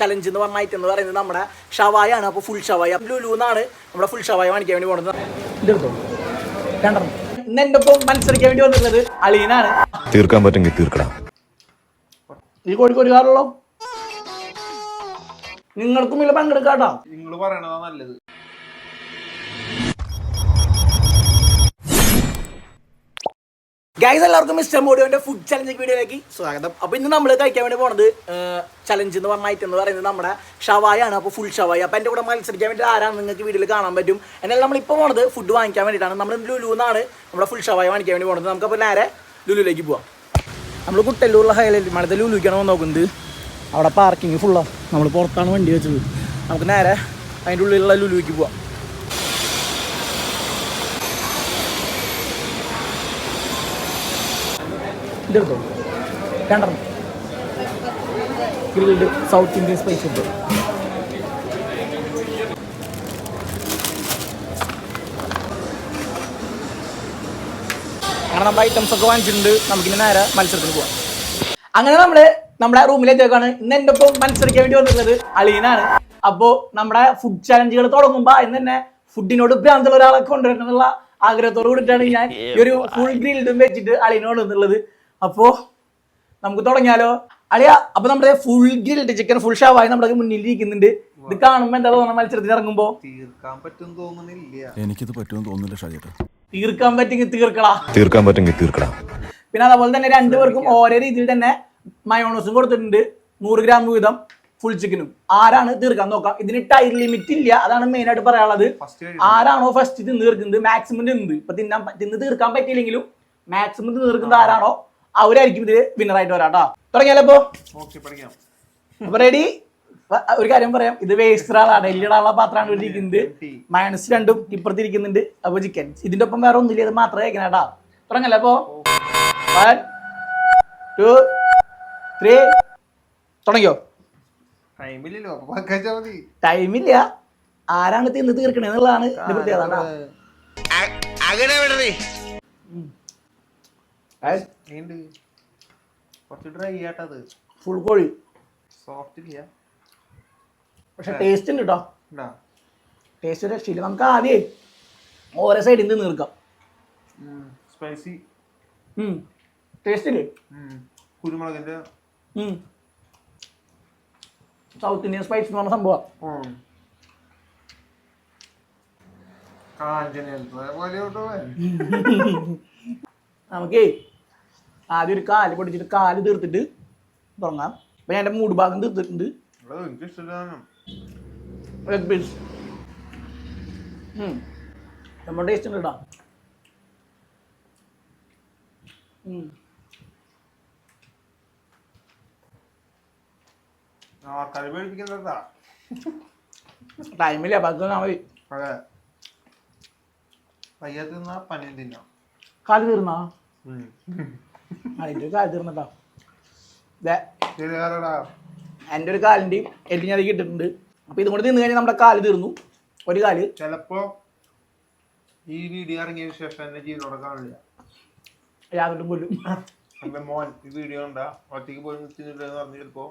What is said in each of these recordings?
Challenge എന്ന് പറഞ്ഞ item എന്ന് പറയുന്നത് നമ്മുടെ ഷവായ ആണ് അപ്പോൾ ഫുൾ ഷവായ ലുലു എന്നാണ് നമ്മുടെ ഫുൾ ഷവായ കാണിക്കാൻ വേണ്ടി പോകുന്നത് ഇതെടുത്തോ രണ്ടെണ്ണം. ഇന്ന് എന്റെ ഒപ്പം മത്സരിക്കാൻ വേണ്ടി വന്നിട്ടുള്ളത് അളീനാണ്. തീർക്കാൻ പറ്റുമെങ്കിൽ തീർക്കണം ഈ കോഴിക്കോട് കാറുള്ളോ നിങ്ങൾക്കും ഇതിൽ പങ്കെടുക്കാട്ടോ. നിങ്ങൾ പറയണതാ നല്ലത്. ഗൈസ് എല്ലാവർക്കും മിസ്റ്റർ മോഡിയോന്റെ ഫുഡ് ചലഞ്ച് വീഡിയോയിലേക്ക് സ്വാഗതം. അപ്പോൾ ഇന്ന് നമ്മൾ കഴിക്കാൻ വേണ്ടി പോണത് ചലഞ്ച് എന്ന് പറഞ്ഞ ഐറ്റം എന്ന് പറയുന്നത് നമ്മുടെ ഷവായ ആണ് അപ്പോൾ ഫുൾ ഷവായി. അപ്പോൾ എന്റെ കൂടെ മത്സരിക്കാൻ വേണ്ടി ആരാണ് നിങ്ങൾക്ക് വീഡിയോയിൽ കാണാൻ പറ്റും. എന്നാൽ നമ്മളിപ്പോൾ പോണത് ഫുഡ് വാങ്ങിക്കാൻ വേണ്ടിയിട്ടാണ്. നമ്മൾ ലുലു എന്നാണ് നമ്മുടെ ഫുൾ ഷവായ വാങ്ങിക്കാൻ വേണ്ടി പോകുന്നത് നമുക്കപ്പോൾ നേരെ ലുലുവിലേക്ക് പോവാം. നമ്മൾ കുട്ടല്ലൂരുള്ള ഹൈലൈറ്റ് മഴത്തെ ലുലുവിക്കാണ് നോക്കുന്നത്. അവിടെ പാർക്കിംഗ് ഫുള്ളാണ് നമ്മൾ പുറത്താണ് വണ്ടി വെച്ചത്. നമുക്ക് നേരെ അതിന്റെ ഉള്ളിലുള്ള ലുലുവിക്ക് പോവാം. ഇതെടുത്തോ. രണ്ടെണ്ണം. ഗ്രിൽഡ് സൗത്ത് ഇന്ത്യൻ സ്പൈസ് ഉണ്ട്. നമ്മുടെ ഐറ്റംസ് ഒക്കെ വാങ്ങിച്ചിട്ടുണ്ട്. നമുക്കിനി നേരെ മത്സരത്തിന് പോവാം. അങ്ങനെ നമ്മൾ നമ്മുടെ റൂമിലേക്കാണ് ഇന്ന് എന്റെ ഒപ്പം മത്സരിക്കാൻ വേണ്ടി വന്നിട്ടുള്ളത് അളീനാണ് അപ്പോ നമ്മുടെ ഫുഡ് ചാലഞ്ചുകൾ തുടങ്ങുമ്പോ ഇന്ന് തന്നെ ഫുഡിനോട് ഭ്രാന്തുള്ള ഒരാളെ കൊണ്ടുവരണമെന്നുള്ള ആഗ്രഹത്തോട് കൂടിയിട്ടാണ് ഞാൻ ഈ ഒരു ഫുൾ ഗ്രിൽഡും വെച്ചിട്ട് അളീനോട് വന്നുള്ളത് അപ്പോ നമുക്ക് തുടങ്ങിയാലോ? അളിയ അപ്പൊ നമ്മുടെ ഫുൾ ഗ്രിൽഡ് ചിക്കൻ ഫുൾ ഷാവായി നമ്മുടെ മുന്നിൽ ഇരിക്കുന്നുണ്ട് ഇത് കാണുമ്പോ എന്താ തോന്നുന്നത് മത്സരത്തിൽ ഇറങ്ങുമ്പോ? തീർക്കാൻ പറ്റും തോന്നുന്നില്ല എനിക്കിത് പറ്റുമെന്ന് തോന്നുന്നില്ല തീർക്കാൻ പറ്റുമെങ്കിൽ തീർക്കടാ. തീർക്കാൻ പറ്റുമെങ്കിൽ തീർക്കടാ. പിന്നെ അതുപോലെ തന്നെ രണ്ടുപേർക്കും ഓരോ രീതിയിൽ തന്നെ മയോണോസും കൊടുത്തിട്ടുണ്ട്. നൂറ് ഗ്രാം വീതം ഫുൾ ചിക്കനും ആരാണ് തീർക്കാൻ നോക്കാം? ഇതിന് ടൈം ലിമിറ്റ് ഇല്ല. അതാണ് മെയിൻ ആയിട്ട് പറയാനുള്ളത്. ആരാണോ ഫസ്റ്റ് തിന്ന് തീർക്കുന്നത്? മാക്സിമം തിന്നത് ഇപ്പൊ തിന്നാൻ തിന്ന് തീർക്കാൻ പറ്റിയില്ലെങ്കിലും മാക്സിമം തിന്ന് തീർക്കുന്നത് ആരാണോ? അവരായിരിക്കും ഇതിൽ വിന്നറായിട്ട് വരാം വരാട്ടോ. തുടങ്ങിയാലോ അപ്പൊ റെഡി ഒരു കാര്യം പറയാം. ഇത് വേസ്റ്റ് ആളാണ്. എല്ലിടാനുള്ള പാത്രമാണ് ഇരിക്കുന്നത്. മൈനസ് രണ്ടും ഇപ്പുറത്തിരിക്കുന്നുണ്ട് അപ്പൊ ചിക്കൻ ഇതിന്റെ ഒപ്പം വേറെ ഒന്നുമില്ല. ഇത് മാത്രമേ കഴിക്കണം കേട്ടാ. തുടങ്ങല്ലേ അപ്പോ വൺ ടു ത്രീ തുടങ്ങിയോ ടൈമില്ല ആരാണ് തിന്ന് തീർക്കണേ എന്നുള്ളതാണ് ഇത് പ്രത്യേകത കേട്ടാ. നീണ്ട് കുറച്ച് ഡ്രൈ ആട്ടത് ഫുൾ കോഴി. സോഫ്റ്റ് ഇല്ല. പക്ഷെ ടേസ്റ്റ് ഉണ്ട് കേട്ടോ ഉണ്ടാ? ടേസ്റ്റ് രക്ഷയില്ല. നമുക്ക് ആദ്യം ഓരോ സൈഡിൽ നിന്ന് നീർക്കാം. സ്പൈസി ടേസ്റ്റ് ഇല്ലേ? കുരുമുളകിന്റെ. സൗത്ത് ഇന്ത്യൻ സ്പൈസ് എന്ന് പറഞ്ഞ സംഭവം. നമുക്ക് ആദ്യം ഒരു കാൽ പൊടിച്ചിട്ട് കാൽ തീർത്തിട്ട് തുടങ്ങാം അപ്പൊ ഞാൻ എന്റെ മൂട് ഭാഗം തീർത്തിട്ടുണ്ട്. ലെഗ് പീസ് നമ്മുടെ ടേസ്റ്റ് ഉണ്ട് കേട്ടോ ടൈമില്ല പത്ത് തന്നാൽ മതി. പയ്യ തിന്നാ കാൽ തീർന്നാ. അതിന്റെ ഒരു കാൽ തീർന്നിട്ടാ. ശരിയാടാ എന്റെ ഒരു കാലിന്റെയും എല്ലി ഞാൻ അതിലേക്ക് ഇട്ടിട്ടുണ്ട്. അപ്പോൾ ഇതും കൂടി തിന്നു കഴിഞ്ഞാൽ നമ്മുടെ കാൽ തീർന്നു. ഒരു കാൽ. ചിലപ്പോ ഈ വീഡിയോ ഇറങ്ങിയ ശേഷം എന്നെ ജീവനോടെ കാണില്ല യാതൊട്ടും കൊല്ലും എന്റെ മോൻ ഈ വീഡിയോ ഉണ്ടാ ഒറ്റയ്ക്ക് പോയി നിൽക്കുന്നില്ലെന്ന് പറഞ്ഞു ചിലപ്പോ.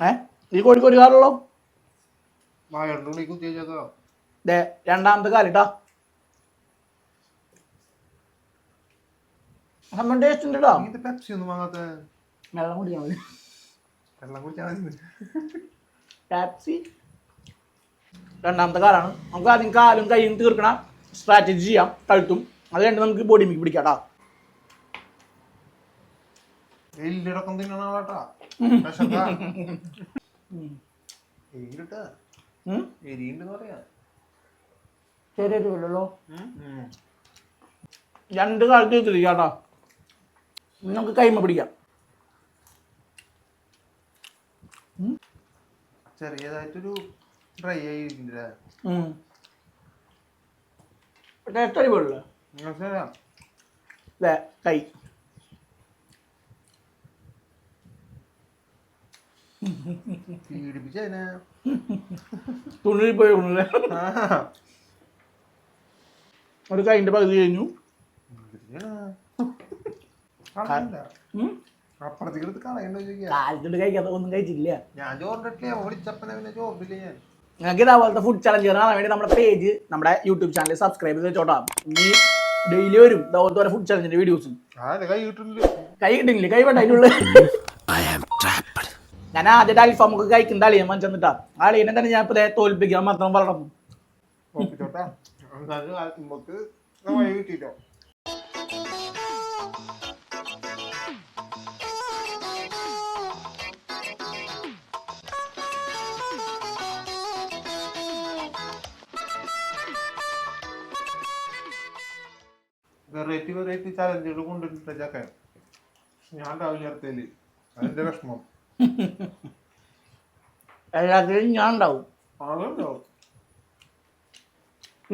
ഏ? ഈ കോഴിക്കോട് കാറുള്ളോ വായറിന്റെ ഉള്ളിൽ കുത്തി ദേ രണ്ടാമത്തെ കാലിട്ടാ നമ്മൾ ടേസ്റ്റ് ഉണ്ട് കേട്ടോ ഇത് പെപ്സി ഒന്നും വാങ്ങാത്ത വെള്ളം കുടിക്കാൻ മതി. വെള്ളം കുടിക്കാൻ മതി. പെപ്സി രണ്ടാമത്തെ കാലാണ്. നമുക്ക് ആദ്യം കാലും കയ്യും തീർക്കണ സ്ട്രാറ്റജി ചെയ്യാം. കഴുത്തും അത് രണ്ട് നമുക്ക് ബോഡി മിക്ക് പിടിക്കാം കേട്ടോ എല്ലിടക്കം തിന്നണ ആളാട്ടാ. എരിയിട്ടാ എരിയുണ്ടെന്ന് പറയാ. ഉം. രണ്ട് കാലത്ത് തീർത്തിരിക്കാം കേട്ടോ ഇനി നമുക്ക് കൈമ പിടിക്കാം. ചെറിയതായിട്ടൊരു ഡ്രൈ ആയിരിക്കില്ലേ ടേസ്റ്റ് അടിപൊളിയല്ലേ കൈ. തുണിയിൽ പോയി ഒരു കൈന്റെ പകുതി കഴിഞ്ഞു ഉം. അപ്പുറത്തേക്ക് എടുത്ത് കളയണ്ടോ ചോദിക്കുക കാലത്തോട്ട് കഴിക്കാത്ത ഒന്നും കഴിച്ചില്ല. ഞാൻ ചോറിട്ടില്ലേ വിളിച്ചപ്പനെ പിന്നെ ചോറിട്ടില്ല ഞാൻ. നിങ്ങൾക്ക് ഇതേപോലത്തെ ഫുഡ് ചലഞ്ച് കാണാൻ വേണ്ടി നമ്മുടെ പേജ് നമ്മുടെ യൂട്യൂബ് ചാനൽ സബ്സ്ക്രൈബ് ചെയ്ത് വെച്ചോട്ടാ. ഇനി ഡെയിലി വരും ഇതേപോലത്തെ ഫുഡ് ചലഞ്ചിന്റെ വീഡിയോസ് ആ കൈ കിട്ടില്ല കൈ വേണ്ട അതിനുള്ളിൽ ഞാൻ ആദ്യത്തെ അൽഫാം ഒക്കെ കഴിക്കുന്ന അളിയൻ മനസ്സിട്ടാ അളിയനെ തന്നെ ഞാൻ ഇപ്പൊ തോൽപ്പിക്കാൻ മാത്രം പറഞ്ഞു. വെറൈറ്റി വെറൈറ്റി ചലഞ്ചുകൾ കൊണ്ടുവന്നിട്ട് ചക്കൻ. ഞാൻ രാവിലെ അടുത്തേൽ അതിന്റെ വിഷമം. എല്ലാത്തിലും ഞാൻ ഉണ്ടാവും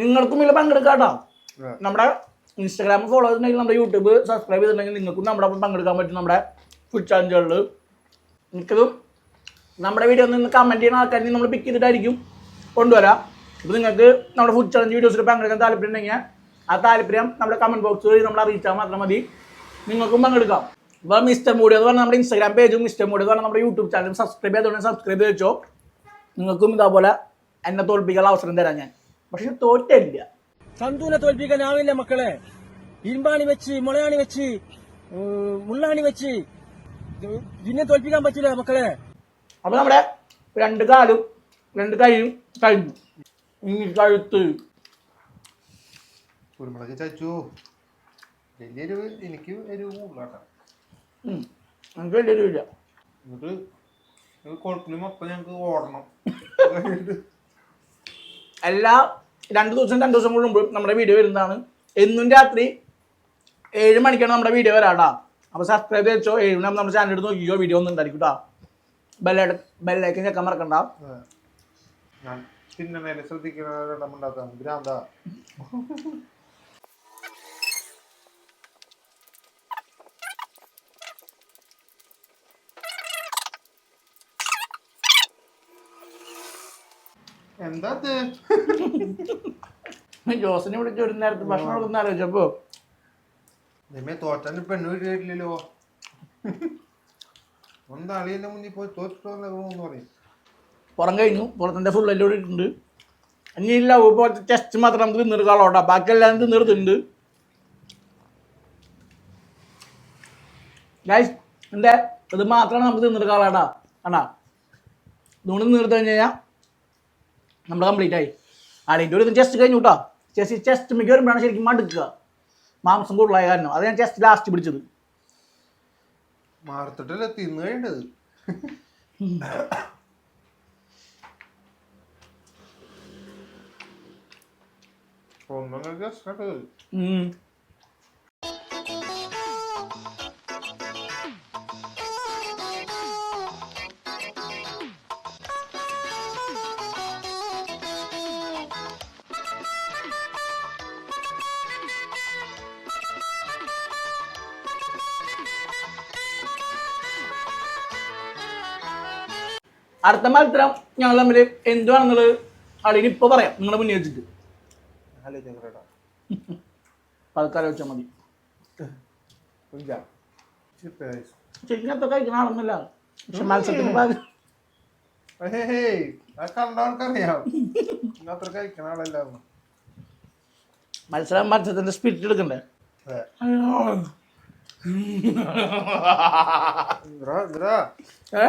നിങ്ങൾക്കും ഇതിൽ പങ്കെടുക്കാട്ടോ. നമ്മുടെ ഇൻസ്റ്റാഗ്രാം ഫോളോ ചെയ്തിട്ടുണ്ടെങ്കിൽ നമ്മുടെ യൂട്യൂബ് സബ്സ്ക്രൈബ് ചെയ്തിട്ടുണ്ടെങ്കിൽ നിങ്ങൾക്കും നമ്മുടെ ഒപ്പം പങ്കെടുക്കാൻ പറ്റും നമ്മുടെ ഫുഡ് ചാലഞ്ചുകളിൽ എനിക്കതും നമ്മുടെ വീഡിയോ നിന്ന് കമന്റ് ചെയ്യുന്ന ആൾക്കാരെ നമ്മൾ പിക്ക് ചെയ്തിട്ടായിരിക്കും. കൊണ്ടുവരാം. ഇപ്പോൾ നിങ്ങൾക്ക് നമ്മുടെ ഫുഡ് ചലഞ്ച് വീഡിയോസിൽ പങ്കെടുക്കാൻ താല്പര്യം ഉണ്ടെങ്കിൽ ആ താല്പര്യം നമ്മുടെ കമന്റ് ബോക്സ് വഴി നമ്മൾ അറിയിച്ചാൽ മാത്രം മതി. നിങ്ങൾക്കും പങ്കെടുക്കാം. വേറെ മിസ്റ്റർ മൂടി എന്ന് പറഞ്ഞാൽ നമ്മുടെ ഇൻസ്റ്റാഗ്രാം പേജും മിസ്റ്റർ മൂടി എന്ന് പറഞ്ഞാൽ നമ്മുടെ യൂട്യൂബ് ചാനലും സബ്സ്ക്രൈബ് ചെയ്തുകൊണ്ട് സബ്സ്ക്രൈബ് ചെയ്തോ. വെച്ചോ നിങ്ങൾക്കും ഇതേപോലെ എന്നെ തോൽപ്പിക്കാൻ അവസരം തരാം ഞാൻ. പക്ഷെ തോറ്റില്ല സന്തുവിനെ തോൽപ്പിക്കാനാവില്ല മക്കളെ. ഇരുമ്പാണി വെച്ച് മുളയാണി വെച്ച് മുള്ളാണി വെച്ച്. പിന്നെ തോൽപ്പിക്കാൻ പറ്റില്ല മക്കളെ. അപ്പൊ നമ്മുടെ രണ്ട് കാലും രണ്ട് കൈയും കഴിഞ്ഞു. ഇനി കഴുത്ത്. കുരുമുളക് ചച്ചു വലിയ എരിവ് എനിക്ക് എരിവ് കൂടുതലാട്ടാ. നമുക്ക് വലിയ ഇല്ല. എന്നിട്ട് കൊഴപ്പിലും അപ്പം ഞങ്ങൾക്ക് ഓടണം. എല്ലാ രണ്ട് ദിവസം രണ്ട് ദിവസം കൂടുമ്പോൾ നമ്മുടെ വീഡിയോ വരുന്നതാണ്. എന്നും രാത്രി ഏഴ് മണിക്കാണ് നമ്മുടെ വീഡിയോ വരാട്ടാ. അപ്പോൾ സബ്സ്ക്രൈബ് ചെയ്തോ ഏഴ് മണി നമ്മുടെ ചാനൽ എടുത്ത് നോക്കിയോ വീഡിയോ ഒന്നും ഉണ്ടായിരിക്കും കേട്ടോ ബെല്ല ചെക്കാൻ മറക്കണ്ട. പിന്നെ ഭ്രാന്ത. എന്താ ജോസിനെ വിളിച്ച് ഒരു നേരത്തെ ഭക്ഷണം കൊടുക്കുന്ന ആലോചിച്ചപ്പോ നിമ്മെ തോറ്റാൻ പെണ്ണു വീട്ടിലില്ലല്ലോ ഒന്ന് അളിയന്റെ മുന്നിൽ പോയി തോറ്റിട്ടോന്ന് പറയും. പുറം കഴിഞ്ഞു. പുറത്തിന്റെ ഫുൾ എല്ലാം ഇട്ടിട്ടുണ്ട്. ഇനി ഇല്ല പോലത്തെ ടെസ്റ്റ് മാത്രം നമുക്ക് നിർക്കാളോട്ടാ ബാക്കിയെല്ലാം നിർത്തുന്നുണ്ട് ഗൈസ് എന്റെ ഇത് മാത്രമാണ് നമുക്ക് നിർക്കാളാട്ടാ കണ്ടാ? ഇതുകൊണ്ട് തിന്നെടുത്ത് കഴിഞ്ഞ് കഴിഞ്ഞാൽ നമ്മൾ കംപ്ലീറ്റ് ആയി. ആടിന്റെ ഒരു ചെസ്റ്റ് കഴിഞ്ഞു കേട്ടോ ചെസ്റ്റ് ചെസ്റ്റ് മിക്ക വരുമ്പോഴാണ് ശരിക്കും മടുക്കുക. മാംസം കൂടുതലായ കാരണം. അത് ഞാൻ ചെസ്റ്റ് ലാസ്റ്റ് പിടിച്ചത്. മാർത്തിട്ടല്ലേ തിന്നു കഴിയേണ്ടത് ഒന്നും അടുത്ത മത്സരം ഞങ്ങൾ തമ്മിൽ എന്തുവാണെന്നുള്ളത് അളിന് ഇപ്പൊ പറയാം. നിങ്ങളെ മുന്നിൽ വെച്ചിട്ട്. ആലോചിക്കട്ടോ പതുക്കെ ആലോചിച്ചാൽ മതി. ആളൊന്നുമില്ല. പക്ഷെ മത്സരത്തിന് ഭാഗം മത്സരം മത്സരത്തിന്റെ സ്പിരിറ്റ് എടുക്കണ്ടേ? ഏ?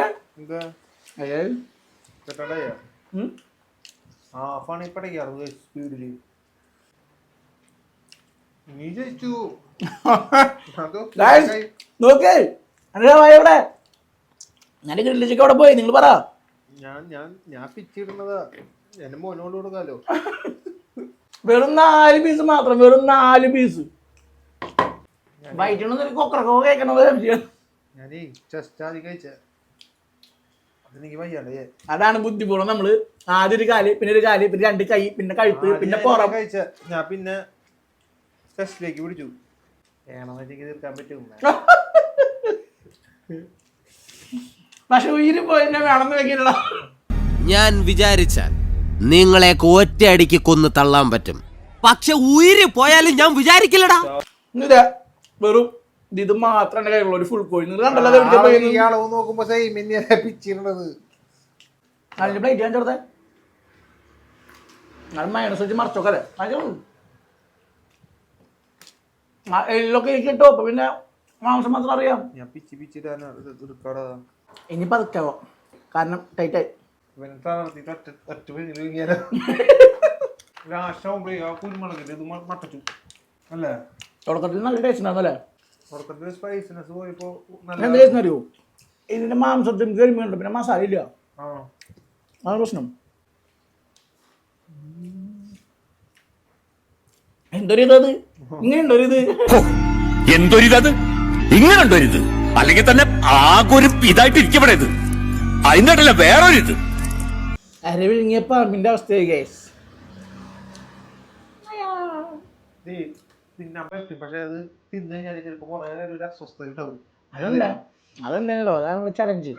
നീ ജയിച്ചു. നോക്കേ. ഞാൻ അവിടെ പോയി. നിങ്ങൾ പറ. ഞാൻ ഞാൻ ഞാൻ പിച്ചിടുന്നതാ എന്റെ മോനോട് കൊടുക്കാലോ. വെറും നാല് പീസ് മാത്രം വെറും നാല് പീസ് വൈറ്റൊന്നും കൊക്കറക്കോ കേൾക്കണോ സംശയം. ഞാനേ ചെസ്റ്റ് ആദ്യം കഴിച്ച. അതാണ് ബുദ്ധിപൂർവം നമ്മൾ ആദ്യം ഒരു കാൽ പിന്നെ ഒരു കാൽ പിന്നെ രണ്ട് കൈ പിന്നെ കഴുത്ത് പിന്നെ പുറം. കഴിച്ച ഞാൻ പിന്നെ ചെസ്റ്റിലേക്ക് പിടിച്ചു. തീർക്കാൻ പറ്റും. പക്ഷെ ഉയിര് പോയി എന്നെ വേണമെന്ന് വെക്കില്ല ഞാൻ വിചാരിച്ചാൽ നിങ്ങളെ ഒറ്റയടിക്ക് കൊന്ന് തള്ളാൻ പറ്റും. പക്ഷെ ഉയിര് പോയാലും ഞാൻ വിചാരിക്കില്ലടാ. വെറും ഇത് മാത്രം കയ്യിലുള്ള ഒരു ഫുൾ കോഴി നിങ്ങൾ കണ്ടല്ലോ അളവ് നോക്കുമ്പോ പിച്ചിരുന്നത്. പ്ലേറ്റ് ഞാൻ വെച്ച് അല്ലേ എല്ലൊക്കെ എനിക്ക് കിട്ടും. അപ്പൊ പിന്നെ മാംസം മാത്രം അറിയാം. ഞാൻ പിച്ചി ഇനി പതുക്കാവോ കാരണം ടൈറ്റ് ആയി. അല്ലേ? തുടക്കത്തിൽ നല്ല ടേസ്റ്റ് ഉണ്ടാവും പുറത്തൊരു സ്പൈസിനെസ് പോയപ്പോ എന്ത് നല്ല ടേസ്റ്റ് അറിയോ? ഇതിന്റെ മാംസത്തിന് കരിമീനുണ്ട് പിന്നെ മസാല ഇല്ല. ആ. അതാണ് പ്രശ്നം. എന്തൊരു ഇങ്ങനെയുണ്ടൊരിത്? എന്തൊരിതത്? ഇങ്ങനെയുണ്ടൊരിത്. അല്ലെങ്കിൽ തന്നെ ആകൊരു ഒരു ഇതായിട്ട് ഇരിക്കപ്പെടരുത് അതിന്റെ ഇടയില വേറൊരിത്. അര വിഴുങ്ങിയ പാമ്പിന്റെ അവസ്ഥയായി ഗൈസ് തിന്നാൻ പറ്റും. പക്ഷെ അത് തിന്നു കഴിഞ്ഞാൽ ചിലപ്പോ കുറെ നേരം ഒരു അസ്വസ്ഥത ഉണ്ടാവും. അതല്ല. അതല്ലല്ലോ അതാണ് ചലഞ്ച്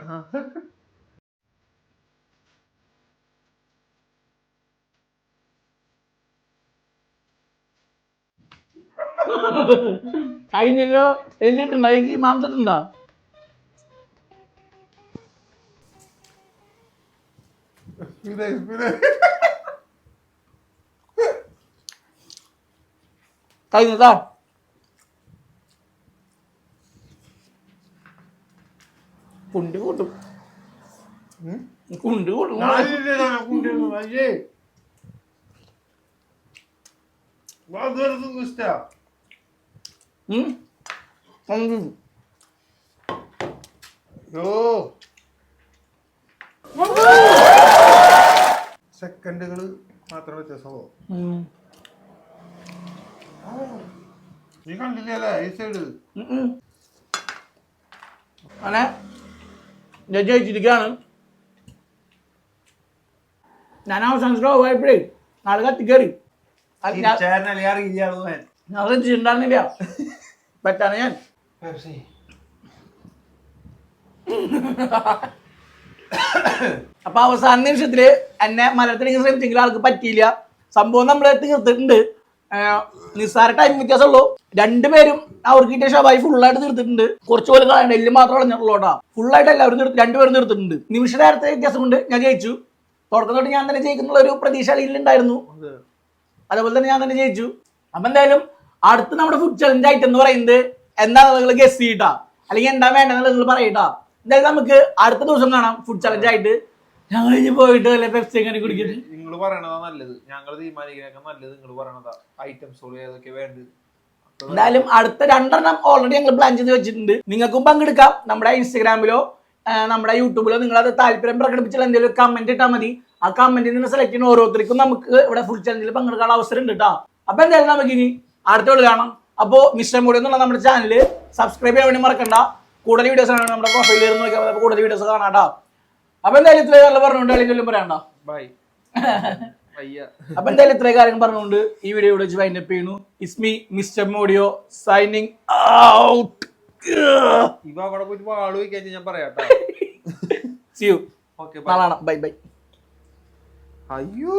കഴിഞ്ഞല്ലോ. എല്ലിട്ടുണ്ടോ എനിക്ക് മാംസത്തുണ്ടോ ഇത് ഇത് കഴിഞ്ഞതാ കുണ്ടി കൂട്ടും കുണ്ടി കൂട്ടും ഞാനില്ലേ ഞാൻ കൊണ്ടുവരുന്നത് അയ്യേ വാതുവരത്തൊന്നും ഇഷ്ടാ ഉം. ഉം. യോ സെക്കൻഡുകൾ മാത്രം വ്യത്യാസമുള്ളൂ ഉം. നീ കണ്ടില്ലേ ഈ സൈഡ്. അങ്ങനെ ഞാൻ ജയിച്ചിരിക്കുകയാണ്. ഞാൻ അവസാനം പോയപ്പോഴേ നാളെ കത്തിക്കേറി ഞാൻ ശ്രദ്ധിച്ചിട്ടുണ്ടായിരുന്നില്ല പറ്റാണ് ഞാൻ. അപ്പൊ അവസാന നിമിഷത്തിൽ എന്നെ മലയാളത്തിൽ ശ്രമിച്ചെങ്കിൽ ആൾക്ക് പറ്റിയില്ല. സംഭവം നമ്മൾ തീർത്തിട്ടുണ്ട് നിസ്സാര ടൈം വ്യത്യാസമുള്ളൂ. രണ്ടുപേരും അവർക്ക് കിട്ടിയ ഫുൾ ഫുള്ളായിട്ട് തീർത്തിട്ടുണ്ട് കുറച്ച് പോലെ കളയണ്ട എല്ല് മാത്രം കളഞ്ഞിട്ടുള്ളൂ കേട്ടോ. ഫുള്ളായിട്ട് എല്ലാവരും തീർത്ത് രണ്ടുപേരും തീർത്തിട്ടുണ്ട് നിമിഷ നേരത്തെ വ്യത്യാസം കൊണ്ട് ഞാൻ ജയിച്ചു. തുടക്കം തൊട്ട് ഞാൻ തന്നെ ജയിക്കുന്ന ഒരു പ്രതീക്ഷ ഇല്ലുണ്ടായിരുന്നു അതേപോലെ തന്നെ ഞാൻ തന്നെ ജയിച്ചു. അപ്പൊ എന്തായാലും അടുത്ത നമ്മുടെ ഫുഡ് ചലഞ്ച് ആയിട്ട് എന്ന് പറയുന്നത് എന്താണെന്ന് നിങ്ങൾ ഗസ് ചെയ്യട്ടാ അല്ലെങ്കിൽ എന്താ വേണ്ടെന്ന് നിങ്ങൾ പറയട്ടാ എന്തായാലും നമുക്ക് അടുത്ത ദിവസം കാണാം ഫുഡ് ചലഞ്ച് ആയിട്ട്. ഞങ്ങൾ ഇനി പോയിട്ട് വല്ല പെപ്സി എങ്ങനെ കുടിക്കുന്നത് നിങ്ങൾ പറയണതാ നല്ലത്. ഞങ്ങൾ തീരുമാനിക്കുന്നതൊക്കെ നല്ലത് നിങ്ങൾ പറയണതാ. ഐറ്റംസ് ഏതൊക്കെ വേണ്ടത്? എന്തായാലും അടുത്ത രണ്ടെണ്ണം ഓൾറെഡി ഞങ്ങൾ പ്ലാൻ ചെയ്ത് വെച്ചിട്ടുണ്ട്. നിങ്ങൾക്കും പങ്കെടുക്കാം. നമ്മുടെ ഇൻസ്റ്റഗ്രാമിലോ നമ്മുടെ യൂട്യൂബിലോ നിങ്ങൾ അത് താല്പര്യം പ്രകടിപ്പിച്ചാൽ എന്തെങ്കിലും കമന്റ് ഇട്ടാൽ മതി. ആ കമന്റിൽ നിന്ന് സെലക്ട് ചെയ്യുന്ന ഓരോരുത്തർക്കും നമുക്ക് ഇവിടെ ഫുൾ ചലഞ്ചിൽ പങ്കെടുക്കാനുള്ള അവസരം ഉണ്ട് കേട്ടോ അപ്പൊ എന്തായാലും നമുക്ക് ഇനി അടുത്തോട് കാണാം. അപ്പോ മിസ്റ്റർ മോഡി എന്നുള്ള നമ്മുടെ ചാനൽ സബ്സ്ക്രൈബ് ചെയ്യാൻ വേണ്ടി മറക്കണ്ട. കൂടുതൽ വീഡിയോസ് ആണ് നമ്മുടെ പ്രൊഫൈലിൽ നോക്കിയാൽ കൂടുതൽ വീഡിയോസ് കാണാം കേട്ടോ അപ്പൊ എന്തായാലും ഇത്രയും കാര്യങ്ങൾ പറഞ്ഞുകൊണ്ട് അല്ലെങ്കിലും പറയണ്ട ബൈ. അപ്പൊ എന്തായാലും ഇത്രയും കാര്യങ്ങൾ പറഞ്ഞുകൊണ്ട് ഈ വീഡിയോ ഇവിടെ വെച്ച് വൈൻഡപ്പ് ചെയ്യുന്നു. ഇസ്മി മിസ്റ്റർ മോഡിയോ സൈനിങ് ഔട്ട് ഇവ അവിടെ പോയിട്ട് ആൾ വയ്ക്കാൻ ഞാൻ പറയാട്ടോ see you okay bye bye അയ്യോ.